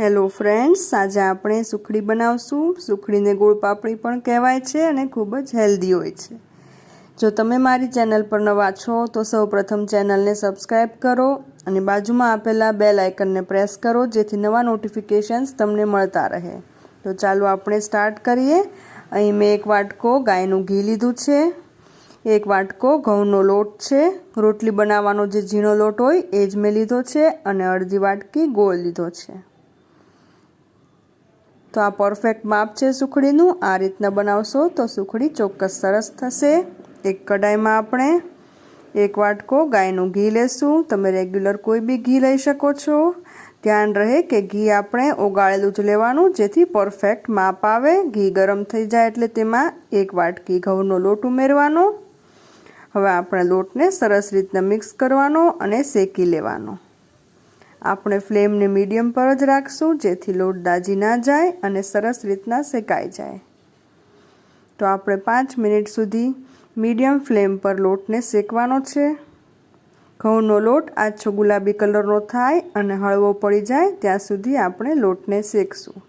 Hello friends, આજે આપણે સુખડી બનાવશું. સુખડીને ગોળ પાપડી પણ કહેવાય છે અને ખૂબ જ હેલ્ધી હોય છે. જો તમે મારી ચેનલ પર નવા છો, તો સૌ પ્રથમ ચેનલને સબસ્ક્રાઈબ કરો અને બાજુમાં આપેલા બેલ આઇકનને પ્રેસ કરો, જેથી નવા નોટિફિકેશન્સ તમને મળતા રહે. તો ચાલો આપણે સ્ટાર્ટ કરીએ. અહીં મેં એક વાટકો ગાયનું ઘી લીધું છે. એક વાટકો ઘઉંનો લોટ છે. રોટલી બનાવવાનો જે ઝીણો લોટ હોય, એ જ મેં લીધો છે અને અડધી વાટકી ગોળ લીધો છે. તો આ પરફેક્ટ માપ છે સુખડીનું. આ રીતના બનાવશો તો સુખડી ચોક્કસ સરસ થશે. એક કડાઈમાં આપણે એક વાટકો ગાયનું ઘી લેશું. તમે રેગ્યુલર કોઈ બી ઘી લઈ શકો છો. ધ્યાન રહે કે ઘી આપણે ઓગાળેલું જ લેવાનું, જેથી પરફેક્ટ માપ આવે. ઘી ગરમ થઈ જાય એટલે તેમાં એક વાટકી ઘઉંનો લોટ ઉમેરવાનો. હવે આપણે લોટને સરસ રીતના મિક્સ કરવાનો અને શેકી લેવાનો. આપણે ફ્લેમને મીડિયમ પર જ રાખશું, જેથી લોટ દાજી ના જાય અને સરસ રીતના શેકાઈ જાય. તો આપણે પાંચ મિનિટ સુધી મીડિયમ ફ્લેમ પર લોટને શેકવાનો છે. ઘઉંનો લોટ આછો ગુલાબી કલરનો થાય અને હળવો પડી જાય, ત્યાં સુધી આપણે લોટને શેકશું.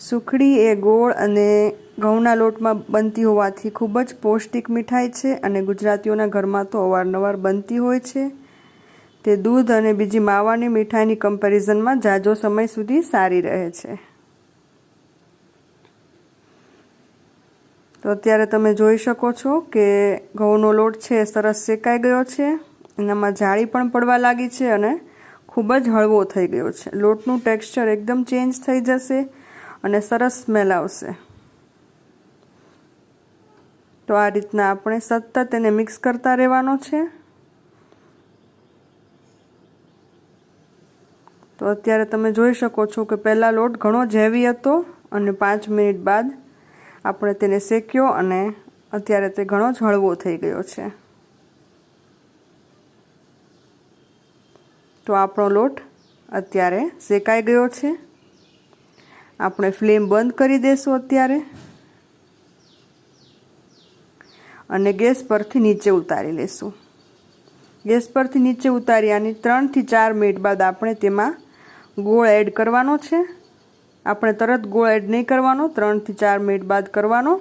સુખડી એ ગોળ અને ઘઉંના લોટમાં બનતી હોવાથી ખૂબ જ પૌષ્ટિક મીઠાઈ છે અને ગુજરાતીઓના ઘરમાં તો અવારનવાર બનતી હોય છે. તે દૂધ અને બીજી માવાની મીઠાઈની કમ્પેરિઝનમાં જાજો સમય સુધી સારી રહે છે. તો અત્યારે તમે જોઈ શકો છો કે ઘઉંનો લોટ છે સરસ શેકાઈ ગયો છે. એનામાં જાળી પણ પડવા લાગી છે અને ખૂબ જ હળવો થઈ ગયો છે. લોટનું ટેક્સચર એકદમ ચેન્જ થઈ જશે. અને સરસ સ્મેલ આવશે. તો આ રીતના આપણે સતત એને મિક્સ કરતા રહેવાનો છે. તો અત્યારે તમે જોઈ શકો છો કે પહેલાં લોટ ઘણો જ હેવી હતો અને પાંચ મિનિટ બાદ આપણે તેને શેક્યો અને અત્યારે તે ઘણો જ હળવો થઈ ગયો છે. તો આપણો લોટ અત્યારે શેકાઈ ગયો છે. આપણે ફ્લેમ બંધ કરી દઈશું અત્યારે. અને ગેસ પરથી નીચે ઉતારી લેશું. ગેસ પરથી નીચે ઉતાર્યાની ત્રણથી ચાર મિનિટ બાદ આપણે તેમાં ગોળ એડ કરવાનો છે. આપણે તરત ગોળ એડ નહીં કરવાનો, ત્રણથી ચાર મિનિટ બાદ કરવાનો.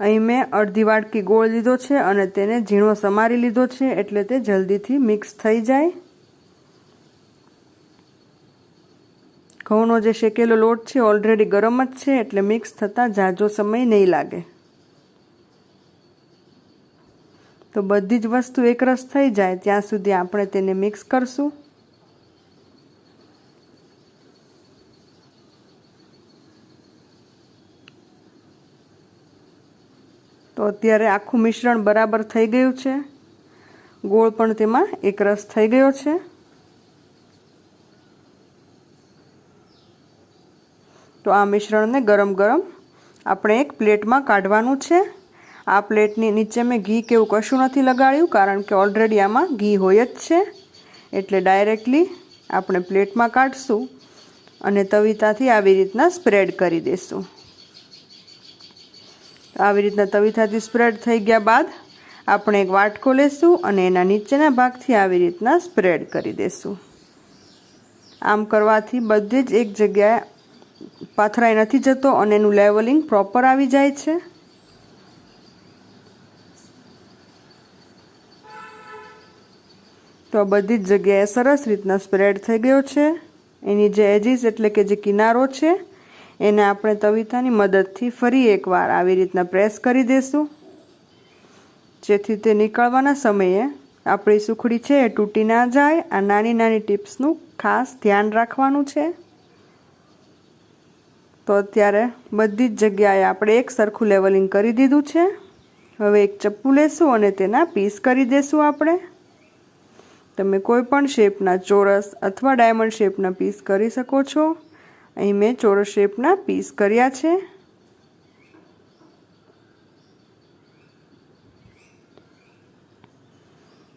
અહીં મેં અડધી વાટકી ગોળ લીધો છે અને તેને ઝીણો સમારી લીધો છે એટલે તે જલ્દીથી મિક્સ થઈ જાય. ઘઉંનો જે શેકેલો લોટ છે ઓલરેડી ગરમ જ છે, એટલે મિક્સ થતાં ઝાઝો સમય નહીં લાગે. તો બધી જ વસ્તુ એકરસ થઈ જાય, ત્યાં સુધી આપણે તેને મિક્સ કરશું. તો અત્યારે આખું મિશ્રણ બરાબર થઈ ગયું છે. ગોળ પણ તેમાં એકરસ થઈ ગયો છે. તો આ મિશ્રણને ગરમ ગરમ આપણે એક પ્લેટમાં કાઢવાનું છે. આ પ્લેટની નીચે મેં ઘી કે એવું કશું નથી લગાડ્યું, કારણ કે ઓલરેડી આમાં ઘી હોય જ છે. એટલે ડાયરેક્ટલી આપણે પ્લેટમાં કાઢશું અને તવીતાથી આવી રીતના સ્પ્રેડ કરી દઈશું આવી રીતના તવીથાથી સ્પ્રેડ થઈ ગયા બાદ આપણે એક વાટકો લેશું અને એના નીચેના ભાગથી આવી રીતના સ્પ્રેડ કરી દઈશું આમ કરવાથી બધી જ એક જગ્યાએ પાથરાઈ નથી જતો અને એનું લેવલિંગ પ્રોપર આવી જાય છે. તો આ બધી જ જગ્યાએ સરસ રીતના સ્પ્રેડ થઈ ગયો છે. એની જે એજીસ એટલે કે જે કિનારો છે, એને આપણે તવિતાની મદદથી ફરી એકવાર આવી રીતના પ્રેસ કરી દઈશું જેથી તે નીકળવાના સમયે આપણી સુખડી છે એ તૂટી ના જાય, આ નાની નાની ટિપ્સનું ખાસ ધ્યાન રાખવાનું છે. તો અત્યારે બધી જ જગ્યાએ આપણે એક સરખું લેવલિંગ કરી દીધું છે. હવે એક ચપ્પુ લેશું અને તેના પીસ કરી દઈશું આપણે. તમે કોઈ પણ શેપના ચોરસ અથવા ડાયમંડ શેપના પીસ કરી શકો છો. અહીં મેં ચોરસ શેપના પીસ કર્યા છે.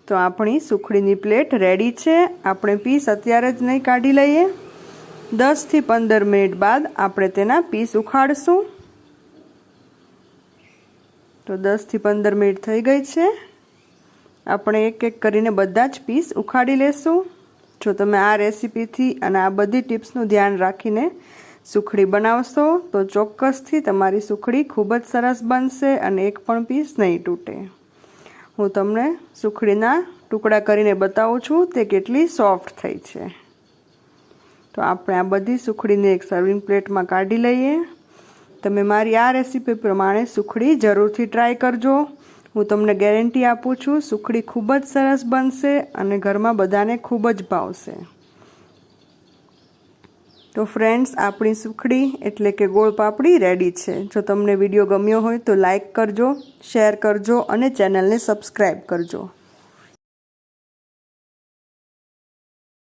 તો આપણી સુખડીની પ્લેટ રેડી છે. આપણે પીસ અત્યારે જ નહીં કાઢી લઈએ. દસથી પંદર મિનિટ બાદ આપણે તેના પીસ ઉખાડશું. તો દસથી પંદર મિનિટ થઈ ગઈ છે. આપણે એક એક કરીને બધા જ પીસ ઉખાડી લેશું. જો તમે આ રેસીપીથી અને આ બધી ટિપ્સનું ધ્યાન રાખીને સુખડી બનાવશો, તો ચોક્કસથી તમારી સુખડી ખૂબ જ સરસ બનશે અને એક પણ પીસ નહીં તૂટે. હું તમને સુખડીના ટુકડા કરીને બતાવું છું, તે કેટલી સોફ્ટ થઈ છે. તો આપણે આ બધી સુખડીને એક સર્વિંગ પ્લેટમાં કાઢી લઈએ. તમે મારી આ રેસીપી પ્રમાણે સુખડી જરૂરથી ટ્રાય કરજો. હું તમને ગેરંટી આપું છું, સુખડી ખૂબ જ સરસ બનશે અને ઘરમાં બધાને ખૂબ જ ભાવશે. તો ફ્રેન્ડ્સ આપણી સુખડી એટલે કે ગોળ પાપડી રેડી છે. જો તમને વીડિયો ગમ્યો હોય તો લાઈક કરજો શેર કરજો અને ચેનલને સબસ્ક્રાઈબ કરજો.